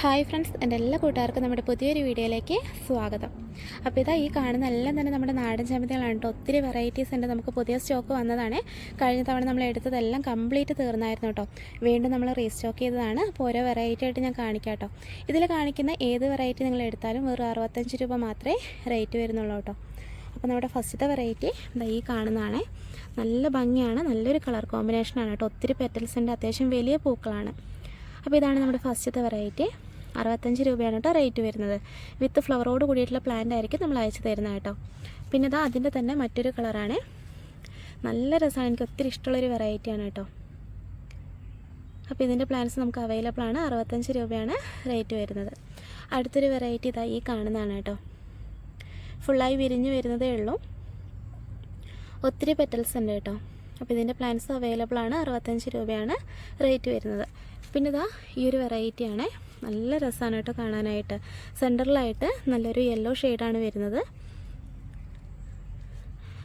Hi friends എന്റെ എല്ലാ കൂട്ടുകാർക്കും നമ്മുടെ പുതിയൊരു വീഡിയോയിലേക്ക് സ്വാഗതം. അപ്പോൾ ഇതാ ഈ കാണുന്ന എല്ലാം തന്നെ നമ്മുടെ നാടൻ ചമ്മന്തികളാണ് കേട്ടോ. ഒത്തിരി വെറൈറ്റീസ് ഉണ്ട്. നമുക്ക് പുതിയ സ്റ്റോക്ക് വന്നതാണ്. കഴിഞ്ഞ തവണ നമ്മൾ എടുത്തതെല്ലാം കംപ്ലീറ്റ് തീർന്നായിരുന്നു കേട്ടോ. വീണ്ടും നമ്മൾ റീസ്റ്റോക്ക് ചെയ്തതാണ്. അപ്പോൾ ഓരോ വെറൈറ്റി ആയിട്ട് ഞാൻ കാണിക്കാം കേട്ടോ. ഇതിൽ കാണിക്കുന്ന ഏത് വെറൈറ്റി നിങ്ങൾ എടുത്താലും വെറും അറുപത്തഞ്ച് രൂപ മാത്രമേ റേറ്റ് വരുന്നുള്ളൂ കേട്ടോ. അപ്പോൾ നമ്മുടെ ഫസ്റ്റത്തെ വെറൈറ്റി ഇതാ ഈ കാണുന്നതാണ്. നല്ല ഭംഗിയാണ്. നല്ലൊരു കളർ കോമ്പിനേഷനാണ് കേട്ടോ. ഒത്തിരി പെറ്റൽസ് ഉണ്ട്. അത്യാവശ്യം വലിയ പൂക്കളാണ്. അപ്പോൾ ഇതാണ് നമ്മുടെ ഫസ്റ്റത്തെ വെറൈറ്റി അറുപത്തഞ്ച് രൂപയാണ് കേട്ടോ റേറ്റ് വരുന്നത്. വിത്ത് ഫ്ലവറോട് കൂടിയിട്ടുള്ള പ്ലാന്റ് ആയിരിക്കും നമ്മൾ അയച്ചു തരുന്നത് കേട്ടോ. പിന്നെ ഇതാ അതിന്റെ തന്നെ മറ്റൊരു കളറാണ് നല്ല രസമാണ്. എനിക്ക് ഒത്തിരി ഇഷ്ടമുള്ളൊരു വെറൈറ്റിയാണ് കേട്ടോ. അപ്പോൾ ഇതിന്റെ പ്ലാന്റ്സ് നമുക്ക് അവൈലബിൾ ആണ്. അറുപത്തഞ്ച് രൂപയാണ് റേറ്റ് വരുന്നത്. അടുത്തൊരു വെറൈറ്റി ഇതാ ഈ കാണുന്നതാണ് കേട്ടോ. ഫുള്ളായി വിരിഞ്ഞ് വരുന്നതേ ഉള്ളൂ. ഒത്തിരി പെറ്റൽസ് ഉണ്ട് കേട്ടോ. അപ്പോൾ ഇതിന്റെ പ്ലാന്റ്സ് അവൈലബിൾ ആണ്. അറുപത്തഞ്ച് രൂപയാണ് റേറ്റ് വരുന്നത്. പിന്നെ ഇതാ ഈ ഒരു വെറൈറ്റിയാണ് നല്ല രസമാണ് കേട്ടോ കാണാനായിട്ട്. സെന്ററിലായിട്ട് നല്ലൊരു യെല്ലോ ഷെയ്ഡാണ് വരുന്നത്.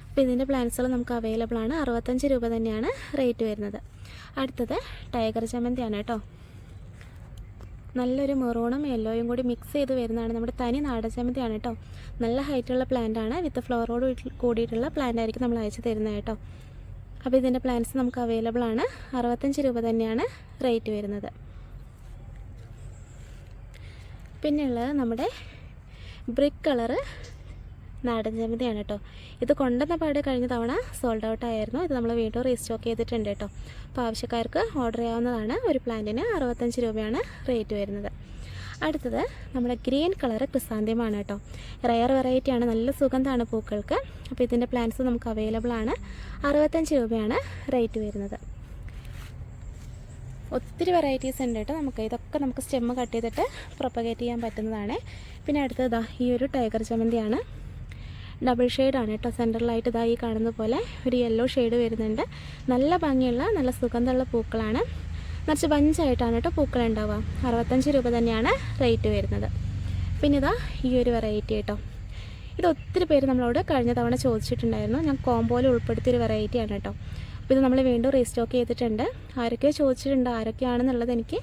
അപ്പോൾ ഇതിന്റെ പ്ലാന്റ്സുകൾ നമുക്ക് അവൈലബിൾ ആണ്. അറുപത്തഞ്ച് രൂപ തന്നെയാണ് റേറ്റ് വരുന്നത്. അടുത്തത് ടൈഗർ ചമ്മന്തിയാണ് കേട്ടോ. നല്ലൊരു മെറൂണും യെല്ലോയും കൂടി മിക്സ് ചെയ്ത് വരുന്നതാണ് നമ്മുടെ തനി നാടൻ ചമ്മന്തിയാണ് കേട്ടോ. നല്ല ഹൈറ്റുള്ള പ്ലാന്റ് ആണ്. വിത്ത് ഫ്ലവറോട് കൂടിയിട്ടുള്ള പ്ലാന്റ് ആയിരിക്കും നമ്മൾ അയച്ചു തരുന്നത് കേട്ടോ. അപ്പോൾ ഇതിന്റെ പ്ലാന്റ്സ് നമുക്ക് അവൈലബിൾ ആണ്. അറുപത്തഞ്ച് രൂപ തന്നെയാണ് റേറ്റ് വരുന്നത്. പിന്നെയുള്ളത് നമ്മുടെ ബ്രിക്ക് കളറ് നാടൻ ജമന്തിയാണ് കേട്ടോ ഇത് കൊണ്ടുവന്ന പാട് കഴിഞ്ഞ തവണ സോൾഡ് ഔട്ട് ആയിരുന്നു. ഇത് നമ്മൾ വീണ്ടും റീസ്റ്റോക്ക് ചെയ്തിട്ടുണ്ട് കേട്ടോ അപ്പോൾ ആവശ്യക്കാർക്ക് ഓർഡർ ചെയ്യാവുന്നതാണ്. ഒരു പ്ലാന്റിന് അറുപത്തഞ്ച് രൂപയാണ് റേറ്റ് വരുന്നത്. അടുത്തത് നമ്മുടെ ഗ്രീൻ കളർ ക്രിസാന്തിയമാണ് കേട്ടോ റയർ വെറൈറ്റിയാണ് നല്ല സുഗന്ധമാണ് പൂക്കൾക്ക്. അപ്പോൾ ഇതിന്റെ പ്ലാന്റ്സ് നമുക്ക് അവൈലബിൾ ആണ്. അറുപത്തഞ്ച് രൂപയാണ് റേറ്റ് വരുന്നത്. ഒത്തിരി വെറൈറ്റീസ് ഉണ്ട് കേട്ടോ. നമുക്ക് ഇതൊക്കെ നമുക്ക് സ്റ്റെമ്മ് കട്ട് ചെയ്തിട്ട് പ്രൊപ്പഗേറ്റ് ചെയ്യാൻ പറ്റുന്നതാണ്. പിന്നെ അടുത്തത് ഈ ഒരു ടൈഗർ ചമ്മന്തിയാണ്. ഡബിൾ ഷെയ്ഡാണ് കേട്ടോ. സെന്ററിലായിട്ട് ഇതാ ഈ കാണുന്ന പോലെ ഒരു യെല്ലോ ഷെയ്ഡ് വരുന്നുണ്ട്. നല്ല ഭംഗിയുള്ള നല്ല സുഗന്ധമുള്ള പൂക്കളാണ്. നിറച്ച് പഞ്ചായിട്ടാണ് കേട്ടോ പൂക്കൾ ഉണ്ടാവുക. അറുപത്തഞ്ച് രൂപ തന്നെയാണ് റേറ്റ് വരുന്നത്. പിന്നെ ഇതാ ഈ ഒരു വെറൈറ്റി കേട്ടോ. ഇത് ഒത്തിരി പേര് നമ്മളോട് കഴിഞ്ഞ തവണ ചോദിച്ചിട്ടുണ്ടായിരുന്നു. ഞാൻ കോംബോയിൽ ഉൾപ്പെടുത്തിയൊരു വെറൈറ്റിയാണ് കേട്ടോ. ഇത് നമ്മൾ വീണ്ടും റീസ്റ്റോക്ക് ചെയ്തിട്ടുണ്ട്. ആരൊക്കെയോ ചോദിച്ചിട്ടുണ്ട് ആരൊക്കെയാണെന്നുള്ളത് എനിക്ക്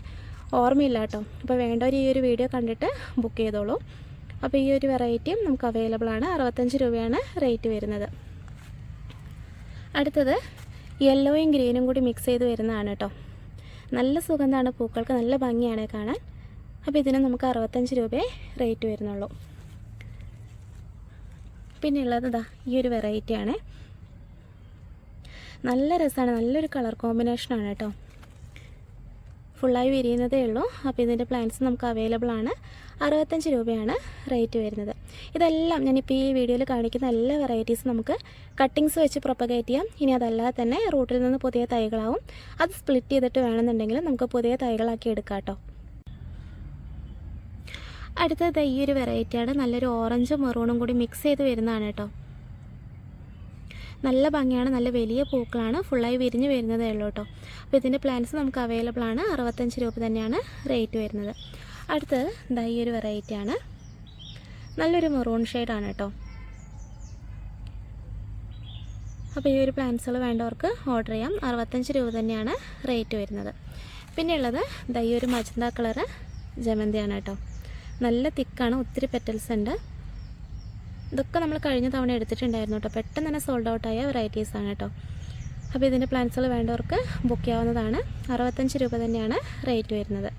ഓർമ്മയില്ല കേട്ടോ. അപ്പോൾ വേണ്ടവർ ഈ ഒരു വീഡിയോ കണ്ടിട്ട് ബുക്ക് ചെയ്തോളൂ. അപ്പോൾ ഈ ഒരു വെറൈറ്റിയും നമുക്ക് അവൈലബിൾ ആണ്. അറുപത്തഞ്ച് രൂപയാണ് റേറ്റ് വരുന്നത്. അടുത്തത് യെല്ലോയും ഗ്രീനും കൂടി മിക്സ് ചെയ്ത് വരുന്നതാണ് കേട്ടോ. നല്ല സുഗന്ധമാണ് പൂക്കൾക്ക്. നല്ല ഭംഗിയാണ് കാണാൻ. അപ്പോൾ ഇതിന് നമുക്ക് അറുപത്തഞ്ച് രൂപയെ റേറ്റ് വരുന്നുള്ളൂ. പിന്നെ ഉള്ളത് ഇതാ ഈ ഒരു വെറൈറ്റിയാണ് നല്ല രസമാണ് നല്ലൊരു കളർ കോമ്പിനേഷനാണ് കേട്ടോ ഫുള്ളായി വിരിയുന്നതേ ഉള്ളൂ. അപ്പോൾ ഇതിന്റെ പ്ലാന്റ്സ് നമുക്ക് അവൈലബിൾ ആണ്. അറുപത്തഞ്ച് രൂപയാണ് റേറ്റ് വരുന്നത്. ഇതെല്ലാം ഞാനിപ്പോൾ ഈ വീഡിയോയിൽ കാണിക്കുന്ന എല്ലാ വെറൈറ്റീസും നമുക്ക് കട്ടിങ്സ് വെച്ച് പ്രൊപ്പഗേറ്റ് ചെയ്യാം. ഇനി അതല്ലാതെ തന്നെ റൂട്ടിൽ നിന്ന് പുതിയ തൈകളാവും. അത് സ്പ്ലിറ്റ് ചെയ്തിട്ട് വേണമെന്നുണ്ടെങ്കിൽ നമുക്ക് പുതിയ തൈകളാക്കി എടുക്കാം കേട്ടോ അടുത്തത് ഈ ഒരു വെറൈറ്റിയാണ് നല്ലൊരു ഓറഞ്ചും മെറൂണും കൂടി മിക്സ് ചെയ്ത് വരുന്നതാണ് കേട്ടോ നല്ല ഭംഗിയാണ് നല്ല വലിയ പൂക്കളാണ് ഫുള്ളായി വിരിഞ്ഞ് വരുന്നതേ ഉള്ളൂ കേട്ടോ. അപ്പോൾ ഇതിന്റെ പ്ലാന്റ്സ് നമുക്ക് അവൈലബിൾ ആണ്. അറുപത്തഞ്ച് രൂപ തന്നെയാണ് റേറ്റ് വരുന്നത്. അടുത്തത് ഇതാ ഈ ഒരു വെറൈറ്റിയാണ് നല്ലൊരു മെറൂൺ ഷെയ്ഡാണ് കേട്ടോ. അപ്പോൾ ഈ ഒരു പ്ലാന്റ്സുകൾ വേണ്ടവർക്ക് ഓർഡർ ചെയ്യാം. അറുപത്തഞ്ച് രൂപ തന്നെയാണ് റേറ്റ് വരുന്നത്. പിന്നെ ഉള്ളത് ദൈ ഒരു മജന്ത കളറ് ജമന്തിയാണ് കേട്ടോ. നല്ല തിക്കാണ് ഒത്തിരി പെറ്റൽസ് ഉണ്ട്. ഇതൊക്കെ നമ്മൾ കഴിഞ്ഞ തവണ എടുത്തിട്ടുണ്ടായിരുന്നു കേട്ടോ. പെട്ടെന്ന് തന്നെ സോൾഡ് ഔട്ടായ വെറൈറ്റീസ് ആണ് കേട്ടോ. അപ്പോൾ ഇതിന്റെ പ്ലാന്റ്സുകൾ വേണ്ടവർക്ക് ബുക്ക് ചെയ്യാവുന്നതാണ്. അറുപത്തഞ്ച് രൂപ തന്നെയാണ് റേറ്റ് വരുന്നത്.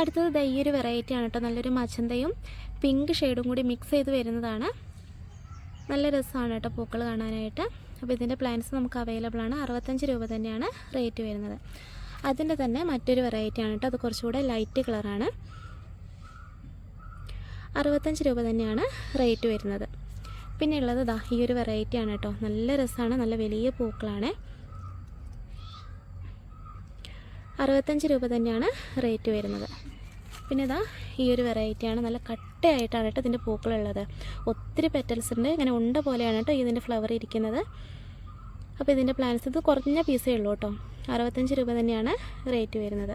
അടുത്തത് ഈ ഒരു വെറൈറ്റി ആണ് കേട്ടോ. നല്ലൊരു മച്ചന്തയും പിങ്ക് ഷെയ്ഡും കൂടി മിക്സ് ചെയ്ത് വരുന്നതാണ്. നല്ല രസമാണ് കേട്ടോ പൂക്കൾ കാണാനായിട്ട്. അപ്പോൾ ഇതിന്റെ പ്ലാന്റ്സ് നമുക്ക് അവൈലബിൾ ആണ്. അറുപത്തഞ്ച് രൂപ തന്നെയാണ് റേറ്റ് വരുന്നത്. അതിന്റെ തന്നെ മറ്റൊരു വെറൈറ്റി ആണ് കേട്ടോ. അത് കുറച്ചുകൂടെ ലൈറ്റ് കളറാണ് അറുപത്തഞ്ച് രൂപ തന്നെയാണ് റേറ്റ് വരുന്നത്. പിന്നെ ഉള്ളത് ദാ ഈ ഒരു വെറൈറ്റി ആണ് കേട്ടോ. നല്ല രസമാണ് നല്ല വലിയ പൂക്കളാണ്. അറുപത്തഞ്ച് രൂപ തന്നെയാണ് റേറ്റ് വരുന്നത്. പിന്നെ ഇതാ ഈ ഒരു വെറൈറ്റിയാണ് നല്ല കട്ടയായിട്ടാണ് കേട്ടോ ഇതിന്റെ പൂക്കളുള്ളത്. ഒത്തിരി പെറ്റൽസ് ഉണ്ട് ഇങ്ങനെ ഉണ്ട പോലെയാണ് കേട്ടോ ഇതിന്റെ ഫ്ലവർ ഇരിക്കുന്നത്. അപ്പോൾ ഇതിന്റെ പ്ലാന്റ്സ് ഇത് കുറഞ്ഞ പീസേ ഉള്ളൂ കേട്ടോ. അറുപത്തഞ്ച് രൂപ തന്നെയാണ് റേറ്റ് വരുന്നത്.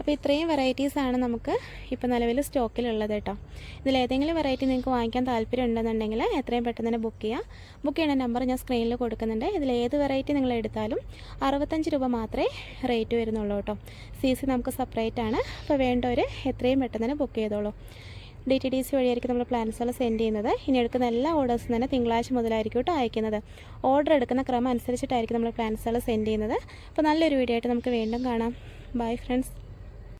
അപ്പോൾ ഇത്രയും വെറൈറ്റീസാണ് നമുക്ക് ഇപ്പോൾ നിലവിൽ സ്റ്റോക്കിലുള്ളത് കേട്ടോ. ഇതിൽ ഏതെങ്കിലും വെറൈറ്റി നിങ്ങൾക്ക് വാങ്ങിക്കാൻ താല്പര്യം ഉണ്ടെന്നുണ്ടെങ്കിൽ എത്രയും പെട്ടെന്ന് തന്നെ ബുക്ക് ചെയ്യുക ബുക്ക് ചെയ്യുന്ന നമ്പർ ഞാൻ സ്ക്രീനിൽ കൊടുക്കുന്നുണ്ട്. ഇതിൽ ഏത് വെറൈറ്റി നിങ്ങൾ എടുത്താലും അറുപത്തഞ്ച് രൂപ മാത്രമേ റേറ്റ് വരുന്നുള്ളൂ കേട്ടോ. സി സി നമുക്ക് സെപ്പറേറ്റ് ആണ്. അപ്പോൾ വേണ്ടവർ എത്രയും പെട്ടെന്ന് തന്നെ ബുക്ക് ചെയ്തോളൂ. ഡി ടി ഡി സി വഴിയായിരിക്കും നമ്മൾ പ്ലാൻസുകൾ സെൻഡ് ചെയ്യുന്നത്. ഇനി എടുക്കുന്ന എല്ലാ ഓർഡേഴ്സും തന്നെ തിങ്കളാഴ്ച മുതലായിരിക്കും കേട്ടോ അയക്കുന്നത്. ഓർഡർ എടുക്കുന്ന ക്രമം അനുസരിച്ചിട്ടായിരിക്കും നമ്മൾ പ്ലാൻസുകൾ സെൻഡ് ചെയ്യുന്നത്. അപ്പോൾ നല്ലൊരു വീഡിയോ ആയിട്ട് നമുക്ക് വീണ്ടും കാണാം. Bye friends